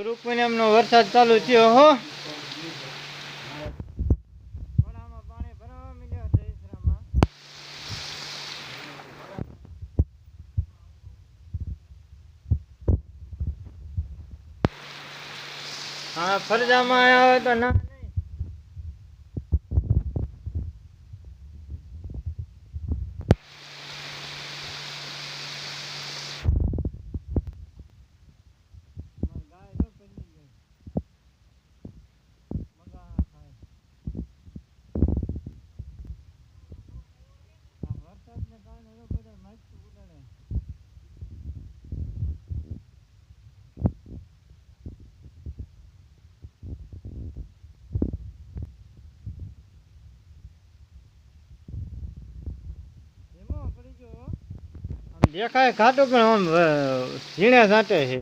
ગુરુ પૂનમનો વરસાદ ચાલુ થયો હો. હા ફરજામાં આવ્યા તો ના દેખાય ખાતું પણ આમ ઝીણે ઝાંટે છે.